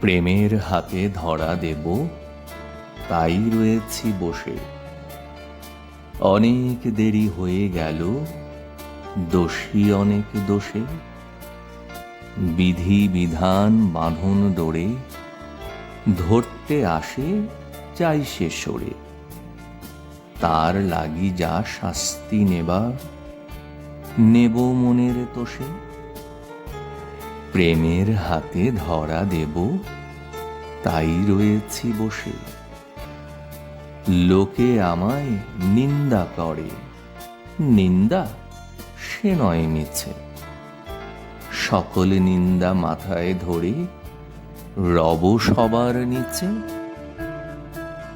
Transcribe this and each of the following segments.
প্রেমের হাতে ধরা দেব, তাই রয়েছি বসে। অনেক দেরি হয়ে গেল, দোষী অনেক দোষে। বিধি বিধান বাঁধন ডোরে ধরতে আসে, চাই সে সরে। তার লাগি যা শাস্তি নেবার, নেব মনের তোষে। প্রেমের হাতে ধরা দেব, তাই রয়েছি বসে। লোকে আমায় নিন্দা করে, নিন্দা সে নয় মিছে। সকল নিন্দা মাথায় ধরে রব সবার নিচে।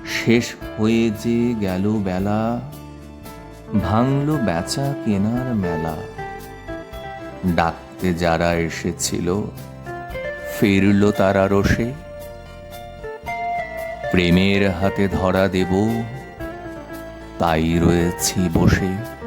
শেষ হয়ে যে গেল বেলা, ভাঙল বেচা কেনার মেলা। ডাকতে যারা এসেছিল ফিরল তারা রসে প্রেমের হাতে ধরা দেব তাই রয়েছি বসে।